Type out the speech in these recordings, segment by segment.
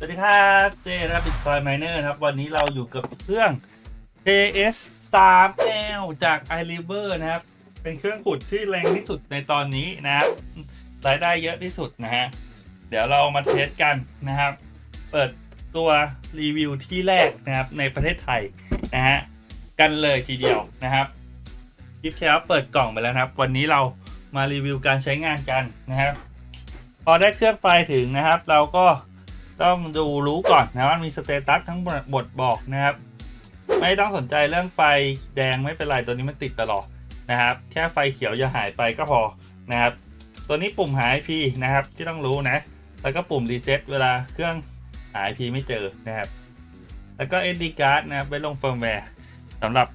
สวัสดีครับเจรับบิตคอยม i เนอร์ครับ วันนี้เราอยู่กับเครื่อง KS 3 L จาก iRiver นะครับ เป็นเครื่องขุดที่แรงที่สุดในตอนนี้นะครับรายได้เยอะที่สุดนะฮะ เดี๋ยวเรามาเทสกันนะครับ เปิดตัวรีวิวที่แรกนะครับในประเทศไทยนะฮะ กันเลยทีเดียวนะครับคลิปที่แล้วเปิดกล่องไปแล้วนะครับ วันนี้เรามารีวิวการใช้งานกันนะครับ พอได้เครื่องไปถึงนะครับ เราก็ ต้องดูรู้ก่อนนะว่ามีสเตตัสทั้งบทบอกนะครับ ไม่ต้องสนใจเรื่องไฟแดงไม่เป็นไรตัวนี้มันติดตลอดนะครับ แค่ไฟเขียวอย่าหายไปก็พอนะครับ ตัวนี้ปุ่มหาย IP นะครับที่ต้องรู้นะ แล้วก็ปุ่มรีเซ็ตเวลาเครื่องหาย IP ไม่เจอนะครับ แล้วก็ SD card นะครับไว้ลงเฟิร์มแวร์สำหรับ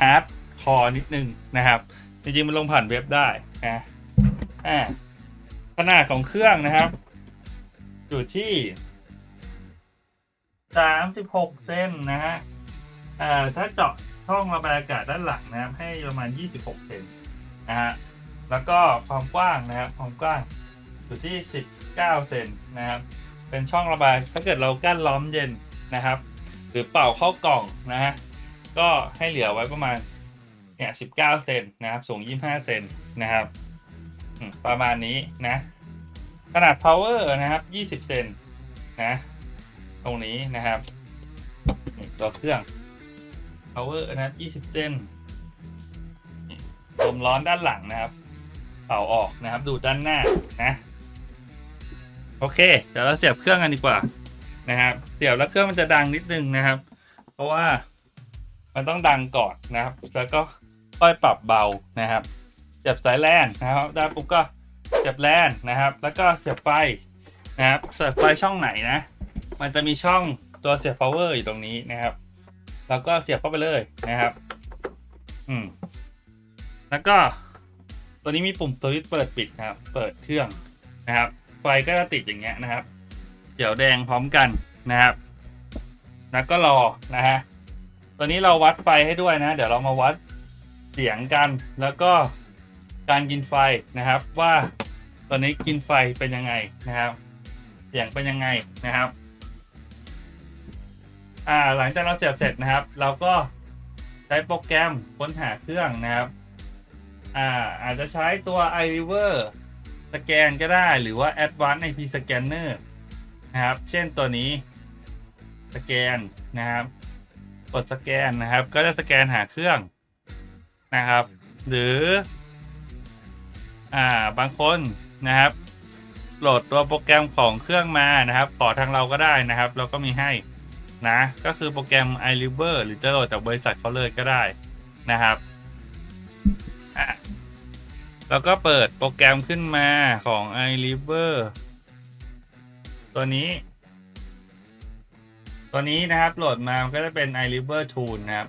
ฮาร์ดคอร์นิดนึงนะครับ จริงๆมันลงผ่านเว็บได้นะอ่าขนาดของเครื่องนะครับ อยู่ที่ 36เซนนะฮะถ้าเจาะช่องระบายอากาศด้านหลังนะครับ ให้ประมาณ 26 เซนนะฮะ แล้วก็ความกว้างนะครับ ความกว้างอยู่ที่ 19 เซนนะครับ เป็นช่องระบาย ถ้าเกิดเรากั้นล้อมเย็นนะครับ หรือเป่าเข้ากล่องนะฮะ ก็ให้เหลือไว้ประมาณเนี่ย 19 เซนนะครับ สูง 25 เซนนะครับ ประมาณนี้นะ ขนาด power นะครับ 20 เซนนะ ตรงนี้นะครับตัวเครื่อง power นะครับ 20 เซนลมร้อนด้านหลังนะครับ เป่าออกนะครับ ดูด้านหน้านะ โอเค เดี๋ยวเราเสียบเครื่องกันดีกว่านะครับเสียบแล้วเครื่องมันจะดังนิดนึงนะครับ เพราะว่ามันต้องดังก่อนนะครับ แล้วก็ค่อยปรับเบานะครับ เสียบสายแลนนะครับได้ปุ๊บก็เสียบแลนนะครับ แล้วก็เสียบไฟนะครับ เสียบไฟช่องไหนนะ มันจะมีช่องตัวเสียบ power อยู่ตรงนี้นะครับ แล้วก็เสียบเข้าไปเลยนะครับ อืม แล้วก็ ตัวนี้มีปุ่มสวิตช์เปิดปิดนะครับ เปิดเครื่องนะครับ ไฟก็จะติดอย่างเงี้ยนะครับ เดี๋ยวแดงพร้อมกันนะครับ แล้วก็รอนะฮะ ตัวนี้เราวัดไฟให้ด้วยนะ เดี๋ยวเรามาวัดเสียงกัน แล้วก็การกินไฟนะครับว่าตัวนี้กินไฟเป็นยังไงนะครับ เสียงเป็นยังไงนะครับ อ่าหลังจากเราเสียบเสร็จนะครับ เราก็ใช้โปรแกรมค้นหาเครื่องนะครับอ่าอาจจะใช้ตัว iRiver สแกนก็ได้หรือว่า Advanced IP Scanner นะครับ เช่นตัวนี้สแกนนะครับ กดสแกนนะครับ ก็จะสแกนหาเครื่องนะครับ หรืออ่าบางคนนะครับ โหลดตัวโปรแกรมของเครื่องมานะครับ ขอทางเราก็ได้นะครับ เราก็มีให้ นะ ก็คือโปรแกรม iRiver หรือจะโหลดจากบริษัทเขาเลยก็ได้นะครับอะแล้วก็เปิดโปรแกรมขึ้นมาของ iRiver ตัวนี้ ตัวนี้นะครับโหลดมามันก็จะเป็น iRiver Tool นะครับ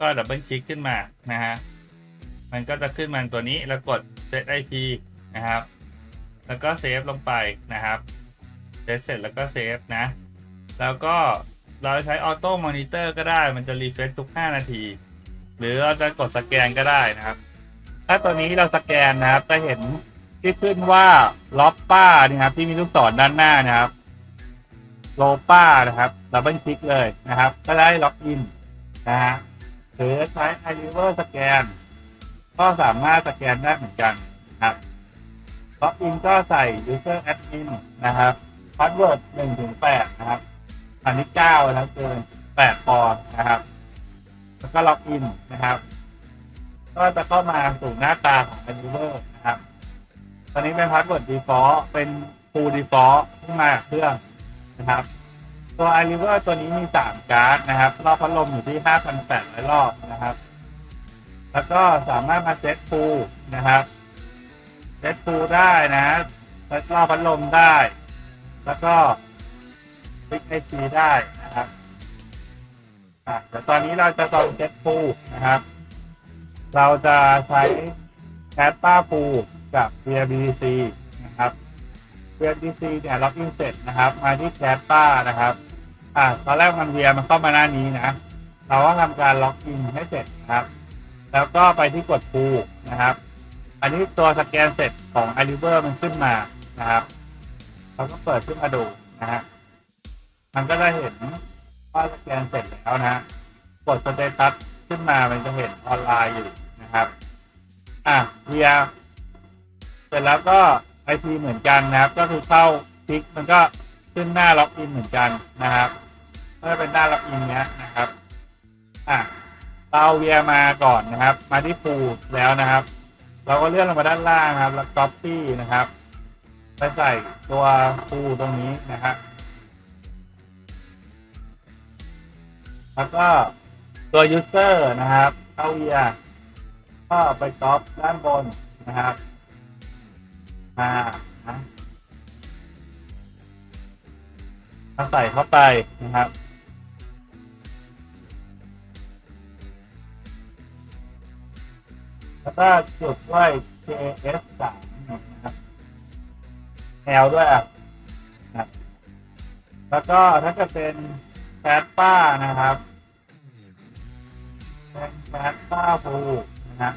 ก็ดับเบิลคลิกขึ้นมานะฮะมันก็จะขึ้นมาตัวนี้แล้วกด set IP นะครับ แล้วก็เซฟลงไปนะครับเซตเสร็จแล้วก็เซฟนะ แล้วก็ เราใช้ออโต้มอนิเตอร์ก็ได้ มันจะรีเฟรชทุก 5 นาที หรือเราจะกดสแกนก็ได้นะครับ ถ้าตัวนี้เราสแกนนะครับ จะเห็นที่ขึ้นว่าล็อปป้านี่ครับ ที่มีลูกศรด้านหน้านะครับโลป้านะครับดับเบิลคลิกเลยนะครับ ก็ได้ล็อกอินนะฮะหรือใช้ iRiver สแกน ก็สามารถสแกนได้เหมือนกันนะครับล็อกอินก็ใส่ user admin นะครับพาสเวิร์ด1ถึง8นะครับ อันนี้9นะครับเกิน8ปอนด์นะครับ แล้วก็ล็อกอินนะครับ ก็จะเข้ามาสู่หน้าตาของ iRiver นะครับ ตอนนี้เป็นพาสเวิร์ด default เป็น full default ที่มาจากเครื่องนะครับ ตัว iRiver ตัวนี้มี3การ์ดนะครับ รอบพัดลมอยู่ที่5,800รอบนะครับ แล้วก็สามารถมาเซตฟูลนะครับเซตฟูลได้นะเซตรอบพัดลมได้ แล้วก็ ฟิกไอซีได้นะครับอะเดี๋ยวตอนนี้เราจะลองเซตฟูนะครับ เราจะใช้แคปป้าฟูกับ VBC นะครับ VBC เนี่ยล็อกอินเสร็จนะครับ มาที่แคปป้านะครับ อ่าตอนแรกมันเวียมันเข้ามาหน้านี้นะ เราก็ทำการล็อกอินให้เสร็จนะครับ แล้วก็ไปที่กดฟูนะครับ อันนี้ตัวสแกนเสร็จของ i r i v e r มันขึ้นมานะครับ เราก็เปิดขึ้นมาดูนะฮะ มันก็จะเห็นว่าสแกนเสร็จแล้วนะฮะกดสเตตัสขึ้นมามันจะเห็นออนไลน์อยู่นะครับอะเวียเสร็จแล้วก็ไอทีเหมือนกันนะครับ ก็คือเข้าคลิกมันก็ขึ้นหน้าล็อกอินเหมือนกันนะครับก็จะเป็นหน้าล็อกอินเนี้ยนะครับอะเราเวียมาก่อนนะครับ มาที่ปูแล้วนะครับ เราก็เลื่อนลงมาด้านล่างนะครับ แล้ว copy นะครับ ไปใส่ตัวปูตรงนี้นะครับ แล้วก็ตัว user นะครับ เข้าเวียก็ไปก๊อปด้านบนนะครับมานะมาใส่เข้าไปนะครับแล้วก็จุดด้วย JS สามนะครับ L ด้วยอะนะแล้วก็ถ้าจะเป็น แคสป้านะครับเป็นแคสป้าฟูนะฮะ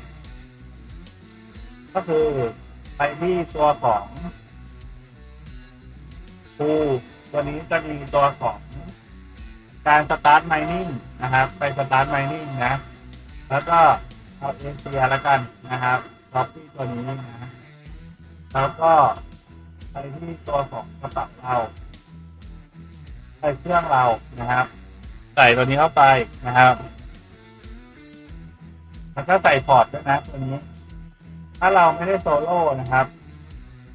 ก็คือไปที่ตัวของฟูตัวนี้จะมีตัวของการสตาร์ทไมนิ่งนะครับ ไปสตาร์ทไมนิ่งนะ แล้วก็เอาเอเซียแล้วกันนะครับล็อกที่ตัวนี้นะ แล้วก็ไปที่ตัวของกระเป๋าเรา ไปเครื่องเรานะครับ ใส่ตัวนี้เข้าไปนะครับแล้วก็ใส่พอร์ตด้วยนะตัวนี้ ถ้าเราไม่ได้โซโล่นะครับ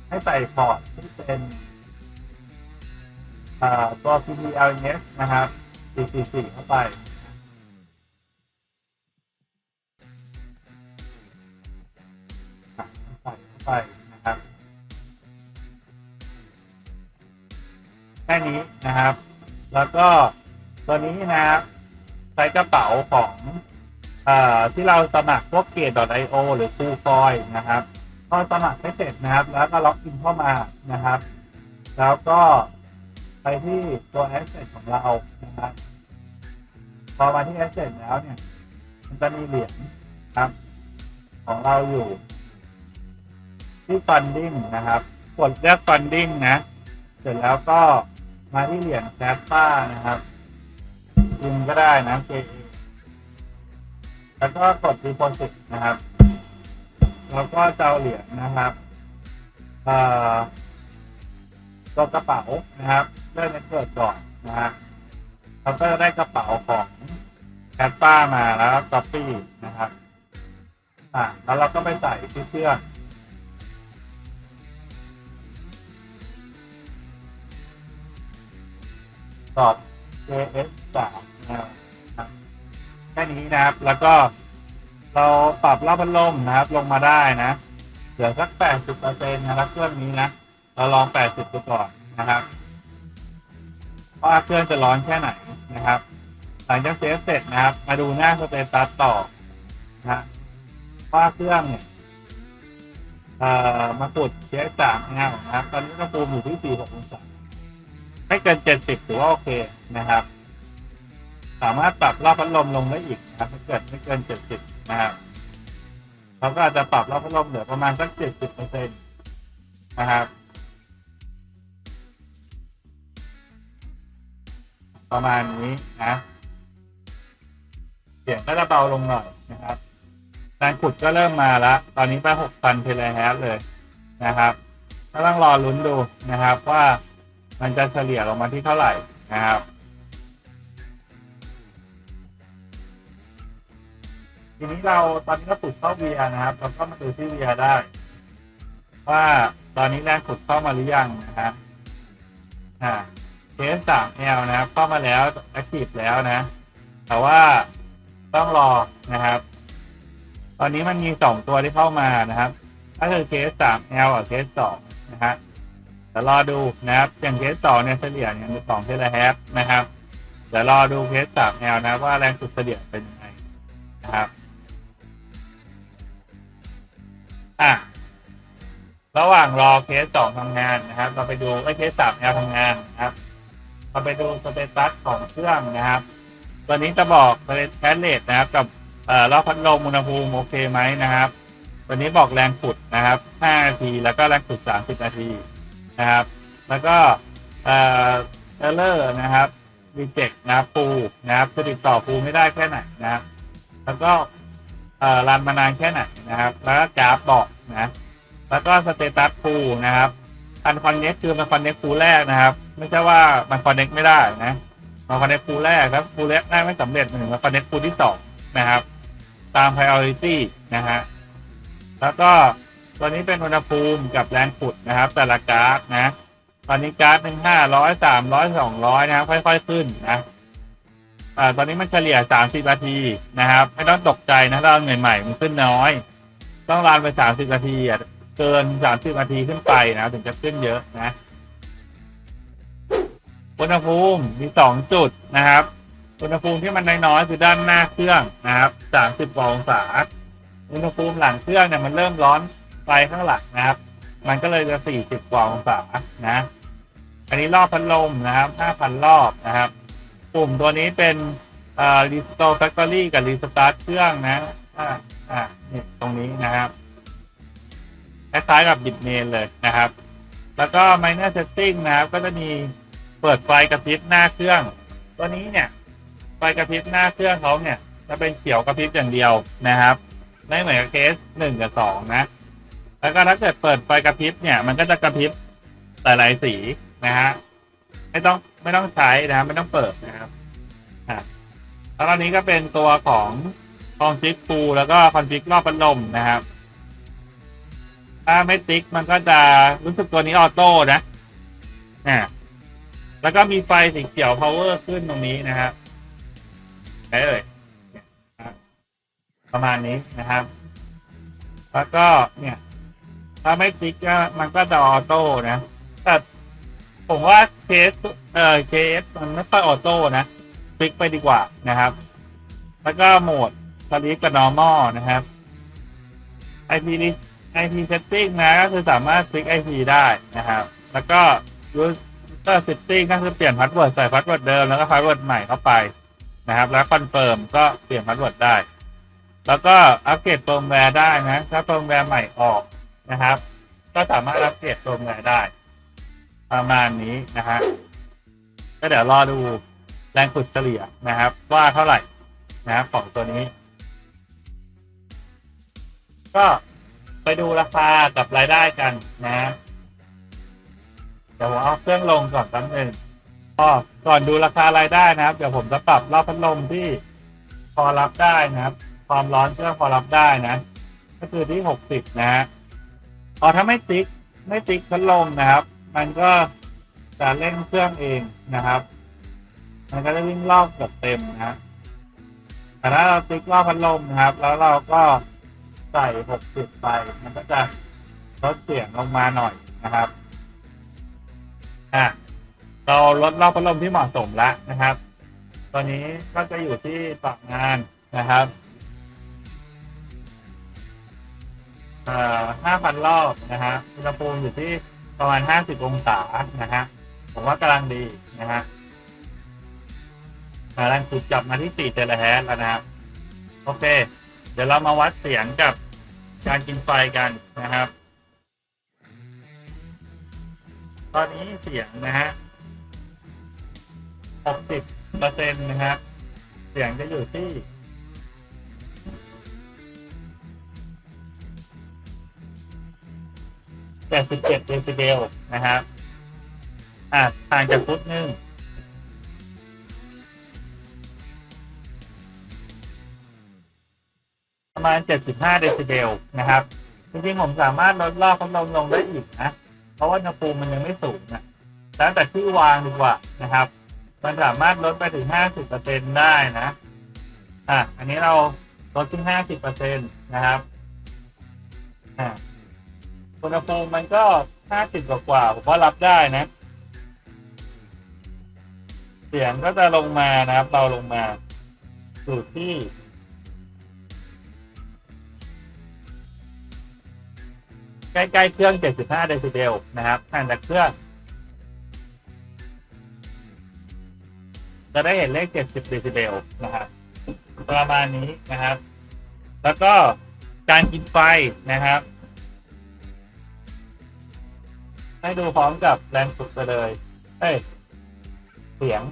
ให้ใส่พอร์ตที่เป็นตัว PDLNS นะครับ 444 เข้าไปใส่เข้าไปนะครับ แค่นี้นะครับ แล้วก็ตัวนี้นะครับใช้กระเป๋าของอที่เราสมัครพวกเกต .io หรือ Cool Coin นะครับก็สมัครให้เสร็จนะครับ แล้วก็ล็อกอินเข้ามานะครับ แล้วก็ไปที่ตัว Asset ของเรานะครับพอมาที่ Asset แล้วเนี่ย มันจะมีเหรียญครับ ของเราอยู่ ที่ funding นะครับ กดเลือก funding นะ เสร็จแล้วก็ มาที่เหรียญแคสป้านะครับพิมก็ได้นะ KA แล้วก็กด deposit นะครับ แล้วก็จะเอาเหรียญนะครับเอ่อตัวกระเป๋านะครับเลือกเน็ตเวิร์กก่อนนะฮะเราก็ได้กระเป๋าของแคสป้ามาแล้วก็ copy นะครับ อ่าแล้วเราก็ไปใส่ที่เครื่อ ตอบ JS สามนะครับแค่นี้นะครับ แล้วก็เราปรับรอบพัดลมนะครับ ลงมาได้นะ เหลือสักแปดสิบเปอร์เซ็นต์นะครับเครื่องนี้นะ เราลองแปดสิบดูก่อนนะครับว่าเครื่องจะร้อนแค่ไหนนะครับ หลังจากเซฟเสร็จนะครับ มาดูหน้าสเตตัสต่อนะว่าเครื่องเนี่ยเอ่อมากดเชสสามนะครับ ตอนนี้อุณหภูมิอยู่ที่สี่หกองศา ไม่เกินเจ็ดสิบถือว่าโอเคนะครับ สามารถปรับรอบพัดลมลงได้อีกนะครับถ้าเกิดไม่เกินเจ็ดสิบนะครับเราก็อาจจะปรับรอบพัดลมเหลือประมาณสักเจ็ดสิบเปอร์เซ็นต์นะครับ ประมาณนี้นะเสียงก็จะเบาลงหน่อยนะครับแรงขุดก็เริ่มมาแล้ว ตอนนี้ไปหกพันเทเลแฮเลยนะครับก็ต้องรอลุ้นดูนะครับว่า มันจะเฉลี่ยลงมาที่เท่าไหร่นะครับ ทีนี้เราตอนนี้ก็ขุดเข้าเวียนะครับเราก็มาดูที่เวียได้ ว่าตอนนี้แรงขุดเข้ามาหรือยังนะครับอ่าเคสสามแอลนะครับ เข้ามาแล้วแอคทีฟแล้วนะ แต่ว่าต้องรอนะครับ ตอนนี้มันมีสองตัวที่เข้ามานะครับ ก็คือเคสสามแอลกับเคสสองนะฮะ เดี๋ยวรอดูนะครับ อย่างเคสสองเนี่ยเฉลี่ยเนี่ยสองเทเลแฮปนะครับเดี๋ยวรอดูเคสสามแนวนะว่าแรงสุดเฉลี่ยเป็นยังไงนะครับอะระหว่างรอเคสสองทำงานนะครับ เราไปดูไอ้เคสสามแนวทำงานนะครับเราไปดูสเตตัสของเครื่องนะครับ ตัวนี้จะบอกสเตตัสเลทนะครับ กับเอ่อรอบพัดลมอุณหภูมิโอเคไหมนะครับ ตัวนี้บอกแรงขุดนะครับ5นาทีแล้วก็แรงขุด30นาที นะครับ แล้วก็เอ่อเอเลอร์นะครับรีเจ็คนะครับฟูนะครับจะติดต่อฟูไม่ได้แค่ไหนนะครับ แล้วก็เอ่อรันมานานแค่ไหนนะครับ แล้วก็กราฟบอกนะแล้วก็สเตตัสฟูนะครับอันคอนเน็กคือมันคอนเน็กฟูแรกนะครับ ไม่ใช่ว่ามันคอนเน็กไม่ได้นะมันคอนเน็กฟูแรกแล้วฟูแรกได้ไม่สำเร็จมันถึงมาคอนเน็กฟูที่สองนะครับ ตาม priority นะฮะแล้วก็ ตัวนี้เป็นอุณหภูมิกับแรงขุดนะครับ แต่ละก๊าซนะ ตอนนี้ก๊าซหนึ่งห้าร้อยสามร้อยสองร้อยนะครับค่อย ๆขึ้นนะอ่าตอนนี้มันเฉลี่ยสามสิบนาทีนะครับ ไม่ต้องตกใจนะเราใหม่ๆมันขึ้นน้อย ต้องรานไปสามสิบนาทีอะเกินสามสิบนาทีขึ้นไปนะถึงจะขึ้นเยอะนะอุณหภูมิมีสองจุดนะครับอุณหภูมิที่มันน้อยๆคือด้านหน้าเครื่องนะครับสามสิบองศาอุณหภูมิหลังเครื่องเนี่ยมันเริ่มร้อน ไปข้างหลังนะครับ มันก็เลยจะสี่สิบกว่าองศานะ อันนี้รอบพัดลมนะครับห้าพันรอบนะครับ ปุ่มตัวนี้เป็นเอ่อ restore factory กับ restart เครื่องนะอ่าอ่านี่ตรงนี้นะครับคล้ายๆกับบิดเมนเลยนะครับ แล้วก็ minor setting นะครับ ก็จะมีเปิดไฟกระพริบหน้าเครื่อง ตัวนี้เนี่ย ไฟกระพริบหน้าเครื่องเขาเนี่ย จะเป็นเขียวกระพริบอย่างเดียวนะครับไม่เหมือนกับเคสหนึ่งกับสองนะ แล้วก็ถ้าเกิดเปิดไฟกระพริบเนี่ย มันก็จะกระพริบหลายๆสีนะฮะไม่ต้องไม่ต้องใช้นะไม่ต้องเปิดนะครับอะแล้วตอนนี้ก็เป็นตัวของคอนฟิกฟูแล้วก็คอนฟิกรอบพัดลมนะครับ ถ้าไม่ติ๊กมันก็จะรู้สึกตัวนี้ออโต้นะอ่าแล้วก็มีไฟสีเขียว power ขึ้นตรงนี้นะครับไหนเอ่ยประมาณนี้นะครับ แล้วก็เนี่ย ถ้าไม่ติ๊กก็มันก็จะออโต้นะ แต่ผมว่าเคสเอ่อเคสมันไม่ค่อยออโต้นะติ๊กไปดีกว่านะครับ แล้วก็โหมดสลิปกับ normal นะครับ IP IP setting นะก็คือสามารถคลิก IP ได้นะครับ แล้วก็ user setting ก็คือเปลี่ยนพาสเวิร์ดใส่พาสเวิร์ดเดิมแล้วก็พาสเวิร์ดใหม่เข้าไปนะครับ แล้วคอนเฟิร์มก็เปลี่ยนพาสเวิร์ดได้ แล้วก็อัปเกรดเฟิร์มแวร์ได้นะ ถ้าเฟิร์มแวร์ใหม่ออก นะครับ ก็สามารถอัปเกรดเฟิร์มแวร์ได้ ประมาณนี้นะฮะก็เดี๋ยวรอดูแรงขุดเฉลี่ยนะครับ ว่าเท่าไหร่นะครับของตัวนี้ ก็ไปดูราคากับรายได้กันนะ เดี๋ยวผมเอาเครื่องลงก่อนแป๊บนึงก็ก่อนดูราคารายได้นะครับ เดี๋ยวผมจะปรับรอบพัดลมที่พอรับได้นะครับ ความร้อนเครื่องพอรับได้นะ ก็คือที่หกสิบนะฮะ พอถ้าไม่ติ๊กไม่ติ๊กพัดลมนะครับ มันก็จะเร่งเครื่องเองนะครับ มันก็จะวิ่งรอบเกือบเต็มนะฮะแต่ถ้าเราติ๊กรอบพัดลมนะครับ แล้วเราก็ใส่หกสิบไป มันก็จะลดเสียงลงมาหน่อยนะครับอะเราลดรอบพัดลมที่เหมาะสมแล้วนะครับ ตอนนี้ก็จะอยู่ที่ปรับงานนะครับ เอ่อห้าพันรอบนะฮะอุณหภูมิอยู่ที่ประมาณห้าสิบองศานะฮะผมว่ากำลังดีนะฮะแรงขุดจับมาที่สี่เทราแฮร์ตแล้วนะครับโอเค เดี๋ยวเรามาวัดเสียงกับการกินไฟกันนะครับ ตอนนี้เสียงนะฮะหกสิบเปอร์เซ็นต์นะครับ เสียงจะอยู่ที่ แปดสิบเจ็ดเดซิเบลนะครับอ่าห่างจากฟุตหนึ่งประมาณ 75 เดซิเบลนะครับ จริงๆ ผมสามารถลดรอบพัดลมลงได้อีกนะ เพราะว่าอุณหภูมิมันยังไม่สูงนะแล้วแต่ที่วางดีกว่านะครับ มันสามารถลดไปถึง 50%ได้นะ อะ อันนี้เราลดถึง 50%นะครับ อ่า อุณหภูมิมันก็50กว่ากว่าผมว่ารับได้นะ เสียงก็จะลงมานะครับเราลงมาสู่ที่ใกล้ๆเครื่อง 75 เดซิเบลนะครับห่างจากเครื่อง จะได้เห็นเลข 70 เดซิเบลนะครับ ประมาณนี้นะครับ แล้วก็การกินไฟนะครับ ให้ดูพร้อมกับแรงสุดไปเลย เอ้ย เสียง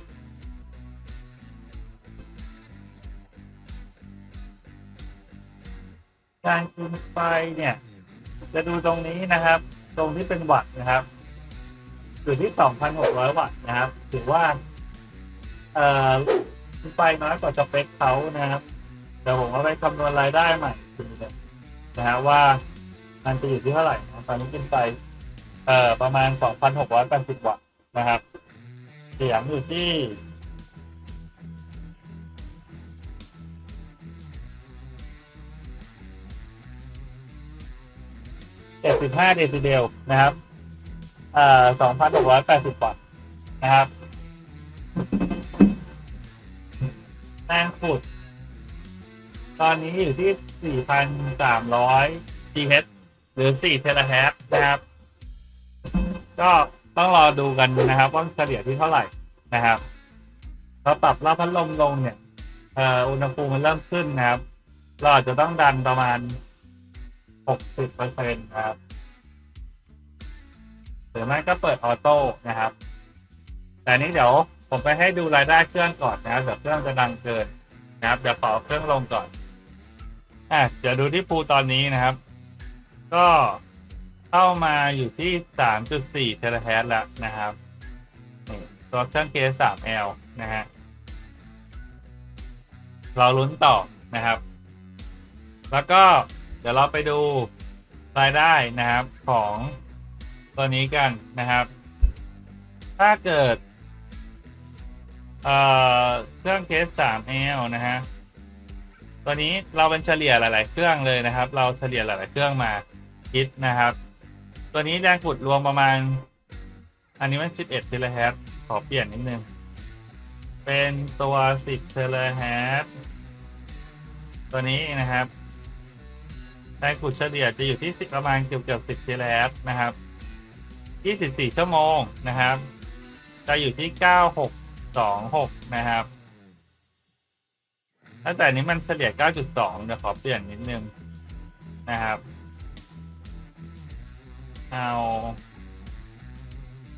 การกินไฟเนี่ย จะดูตรงนี้นะครับ ตรงที่เป็นวัตนะครับอยู่ที่สองพันหกร้อยวัตนะครับ ถือว่า เอ่อไฟน้อยกว่าสเปคเขานะครับเดี๋ยวผมเอาไปคำนวณรายได้ใหม่ทีนะฮะว่ามันจะอยู่ที่เท่าไหร่นะตอนนี้เป็นไฟ เอ่อประมาณ 2,680 วัตต์นะครับ เสียงอยู่ที่75เดซิเบลนะครับเอ่อ2,680วัตต์นะครับแรงขุด ตอนนี้อยู่ที่4,300 GHz หรือ4เทราแฮร์ตนะครับ ก็ต้องรอดูกันนะครับว่าเฉลี่ยที่เท่าไหร่นะครับเราปรับรอบพัดลมลงเนี่ยเอ่ออุณหภูมิมันเริ่มขึ้นนะครับ เราอาจจะต้องดันประมาณ 60เปอร์เซ็นต์นะครับหรือไม่ก็เปิดออโต้นะครับ แต่นี้เดี๋ยวผมไปให้ดูรายได้เครื่องก่อนนะครับเดี๋ยวเครื่องจะดังเกินนะครับเดี๋ยวขอเครื่องลงก่อนอะเดี๋ยวดูที่ภูตอนนี้นะครับ ก็ เข้ามาอยู่ที่ 3.4 เทราแฮร์ตแล้วนะครับนี่ตัวเครื่อง K3L นะฮะ เราลุ้นต่อนะครับ แล้วก็เดี๋ยวเราไปดูรายได้นะครับของตัวนี้กันนะครับ ถ้าเกิด เอ่อ เครื่องเคส 3L นะฮะตัวนี้เราเป็นเฉลี่ยหลาย ๆ เครื่องเลยนะครับ เราเฉลี่ยหลาย ๆ เครื่องมาคิดนะครับ ตัวนี้แรงขุดรวมประมาณ อันนี้มัน11เทราแฮร์ตขอเปลี่ยนนิดนึง เป็นตัว10เทราแฮร์ตตัวนี้นะครับแรงขุดเฉลี่ยจะอยู่ที่ประมาณเกือบเกือบ10เทราแฮร์ตนะครับ24ชั่วโมงนะครับ จะอยู่ที่ 9626 นะครับตั้งแต่นี้มันเฉลี่ย 9.2 เดี๋ยวขอเปลี่ยนนิดนึงนะครับ เอา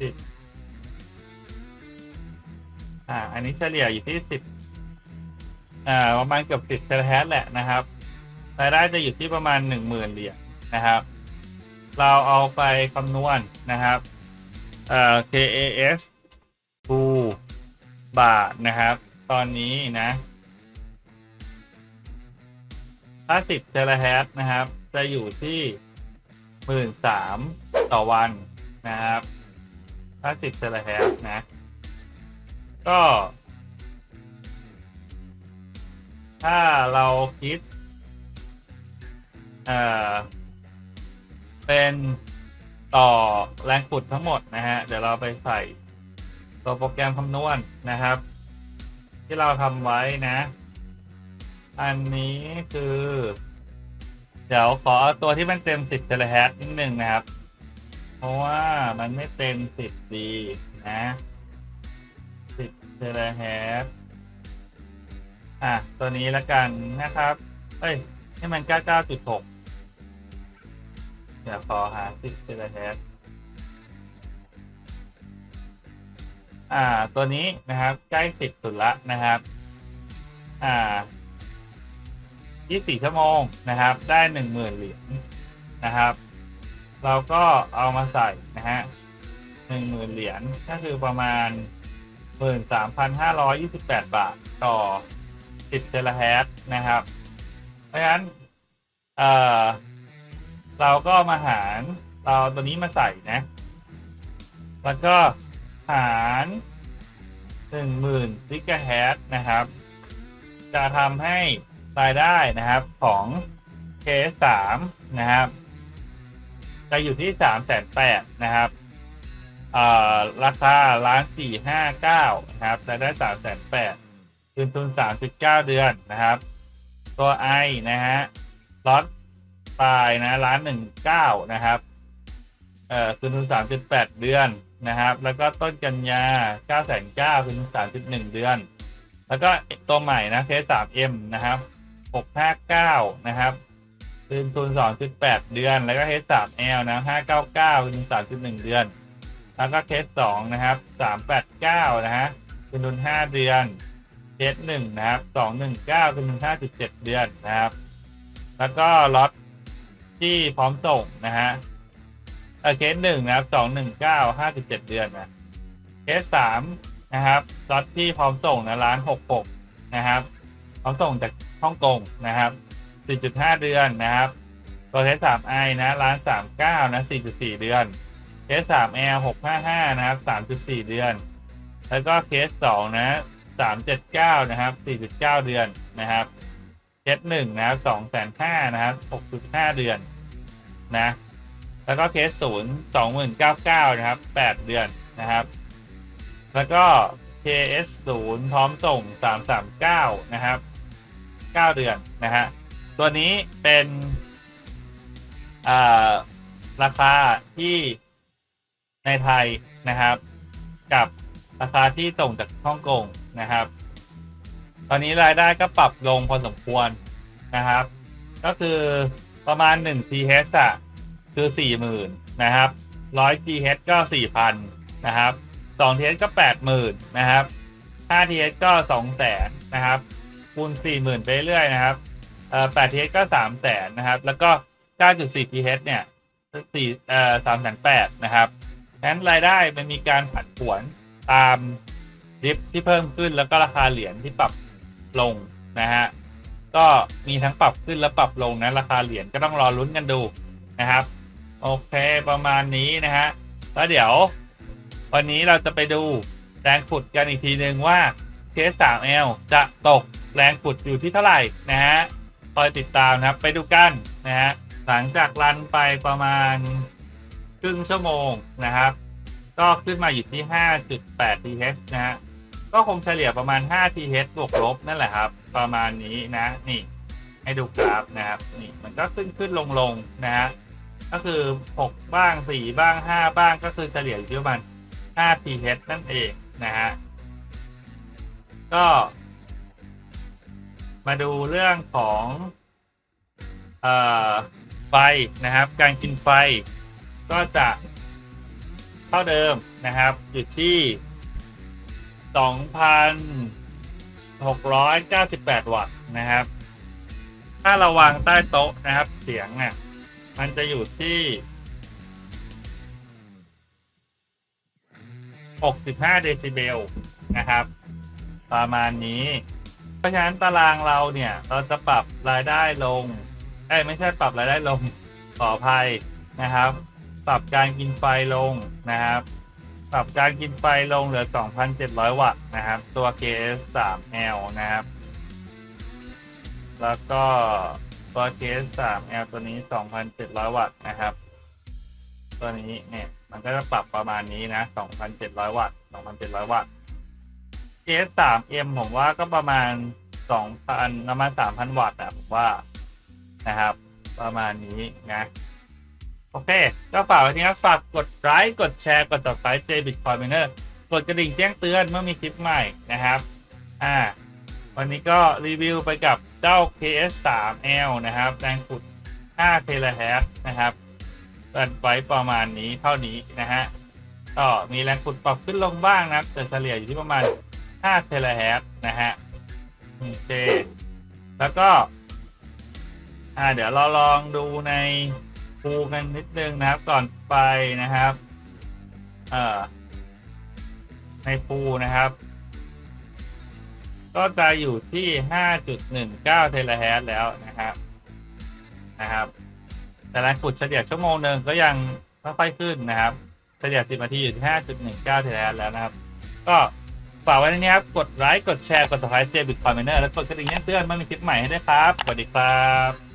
สิบอ่า อันนี้เฉลี่ยอยู่ที่สิบอ่า ประมาณเกือบสิบเทราแฮตแหละนะครับรายได้จะอยู่ที่ประมาณหนึ่งหมื่นเหรียญนะครับ เราเอาไปคำนวณนะครับเอ่อ KAS 2บาทนะครับ ตอนนี้นะถ้าสิบเทราแฮตนะครับ จะอยู่ที่หมื่นสาม ต่อวันนะครับถ้าสิเทราแฮร์นะ ก็ ถ้าเราคิดเอ่อเป็นต่อแรงขุดทั้งหมดนะฮะ เดี๋ยวเราไปใส่ตัวโปรแกรมคำนวณนะครับ ที่เราทำไว้นะ อันนี้คือ เดี๋ยวขอเอาตัวที่มันเต็ม 10เทราแฮตนิดนึงนะครับ เพราะว่ามันไม่เต็ม 10ดีนะ 10เทราแฮร์อะ ตัวนี้ละกันนะครับ เอ้ย ให้มัน 99.6 เดี๋ยวขอหา 10เทราแฮร์อ่า ตัวนี้นะครับ ใกล้ 10 สุดละนะครับ อ่า 24 ชั่วโมงนะครับ ได้ 10,000 เหรียญนะครับ เราก็เอามาใส่นะฮะ10,000เหรียญก็คือประมาณ13,528บแปดบาทต่อ10เทราแฮร์ตนะครับ เพราะฉะนั้นเอ่อเราก็มาหารเราตัวนี้มาใส่นะ แล้วก็หาร10,000กิกะแฮร์ตนะครับ จะทำให้รายได้นะครับของ K3 นะครับ จะอยู่ที่3 8 0 0 0นแปดนะครับเอ่อราคาล้านสี่ห้าเก้านะครับรายได้3 8 0 0 0คืนทุน3.9เก้าเดือนนะครับ ตัว I นะฮะล็อตปลายนะล้านหนึ่งเก้านะครับเอ่อคืนทุน3.8เดือนนะครับ แล้วก็ต้นกันยา9 9 0 0 0คืนทุน3.1เดือน แล้วก็ตัวใหม่นะ K3M นะครับ659นะครับ คืนทุน2.8เดือน แล้วก็ H3L นะห้าเก้าเก้าคืนทุน3.1เดือน แล้วก็ K2 นะครับ389นะฮะคืนทุน5เดือน K1 นะครับสองหนึ่งเก้าคืนทุน5.7เดือนนะครับ แล้วก็ล็อตที่พร้อมส่งนะฮะเออเคสหนึ่งนะครับสองหนึ่งเก้าห้าสิบเจ็ดเดือนนะเคสสามนะครับล็อตที่พร้อมส่งนะร้านหกหกนะครับพร้อมส่งจากฮ่องกงนะครับ สี่จุดห้าเดือนนะครับ ตัวเคสสามไอนะร้านสามเก้านะสี่จุดสี่เดือนเคสสามแอลหกห้าห้านะครับสามจุดสี่เดือน แล้วก็เคสสองนะสามเจ็ดเก้านะครับสี่จุดเก้าเดือนนะครับเคสหนึ่งนะครับสองแสนห้านะครับหกจุดห้าเดือนนะ แล้วก็เคสศูนย์สองหมื่นเก้าเก้านะครับแปดเดือนนะครับ แล้วก็ KS ศูนย์พร้อมส่งสามสามเก้านะครับเก้าเดือนนะฮะ ตัวนี้เป็นราคาที่ในไทยนะครับ กับราคาที่ส่งจากฮ่องกงนะครับ ตอนนี้รายได้ก็ปรับลงพอสมควรนะครับ ก็คือประมาณ 1 TH อะคือ 40,000นะครับ100 TH ก็ 4,000นะครับ2 TH ก็ 80,000นะครับ5 TH ก็ 200,000นะครับคูณ40,000ไปเรื่อยนะครับ เอ่อ8 TH ก็300,000นะครับ แล้วก็ 9.4 TH เนี่ย4เอ่อ3,800นะครับฉะนั้นรายได้มันมีการผันผวนตามดิฟที่เพิ่มขึ้นแล้วก็ราคาเหรียญที่ปรับลงนะฮะ ก็มีทั้งปรับขึ้นและปรับลงนะราคาเหรียญก็ต้องรอลุ้นกันดูนะครับ โอเคประมาณนี้นะฮะ แล้วเดี๋ยว วันนี้เราจะไปดูแรงขุดกันอีกทีหนึ่งว่า เคส 3L จะตกแรงขุดอยู่ที่เท่าไหร่นะฮะ คอยติดตามนะครับ ไปดูกันนะฮะหลังจากรันไปประมาณครึ่งชั่วโมงนะครับ ก็ขึ้นมาอยู่ที่ 5.8 TH นะฮะก็คงเฉลี่ยประมาณ 5 TH บวกลบนั่นแหละครับ ประมาณนี้นะนี่ให้ดูกราฟนะครับนี่มันก็ขึ้นขึ้นลงลงนะฮะก็คือ 6 บ้าง 4 บ้าง 5 บ้างก็คือเฉลี่ยอยู่ที่ประมาณ5 TH นั่นเองนะฮะก็ มาดูเรื่องของอไฟนะครับ การกินไฟก็จะเท่าเดิมนะครับ อยู่ที่ 2,698 วัตต์นะครับ ถ้าเราวางใต้โต๊ะนะครับ เสียงอะมันจะอยู่ที่ 65 เดซิเบลนะครับ ประมาณนี้ เพราะฉะนั้นตารางเราเนี่ยเราจะปรับรายได้ลงเอ้ยไม่ใช่ปรับรายได้ลงขออภัยนะครับ ปรับการกินไฟลงนะครับ ปรับการกินไฟลงเหลือ 2,700 วัตต์นะครับ ตัว KS 3L นะครับ แล้วก็ตัว KS 3L ตัวนี้ 2,700 วัตต์นะครับ ตัวนี้เนี่ยมันก็จะปรับประมาณนี้นะ 2,700 วัตต์ 2,700 วัตต์ KS 3M ผมว่าก็ประมาณ2,000ประมาณ3,000วัตต์อะผมว่านะครับ ประมาณนี้นะ โอเค ก็ฝากไว้นี้ครับ ฝากกดไลค์กดแชร์กด subscribe J Bitcoin Miner กดกระดิ่งแจ้งเตือนเมื่อมีคลิปใหม่นะครับ อ่า วันนี้ก็รีวิวไปกับเจ้า KS 3 L นะครับ แรงขุด5เทราแฮชนะครับกันไว้ประมาณนี้เท่านี้นะฮะก็มีแรงขุดปรับขึ้นลงบ้างนะครับ แต่เฉลี่ยอยู่ที่ประมาณ 5เทราแฮชนะฮะโอเคแล้วก็อ่าเดี๋ยวเราลองดูในภูกันนิดนึงนะครับ ก่อนไปนะครับเอ่อในภูนะครับ ก็จะอยู่ที่ 5.19 เทราแฮชแล้วนะครับนะครับ แต่แรงขุดเฉลี่ยชั่วโมงหนึ่งก็ยังค่อยๆขึ้นนะครับ เฉลี่ย10นาทีอยู่ที่ 5.19 เทราแฮชแล้วนะครับ ก็ ฝากไว้ในนี้ครับ กดไลค์ กดแชร์ กด subscribe เจบิตคอยเมเนอร์ แล้วกดกระดิ่งแจ้งเตือนเมื่อมีคลิปใหม่ให้ด้วยครับ สวัสดีครับ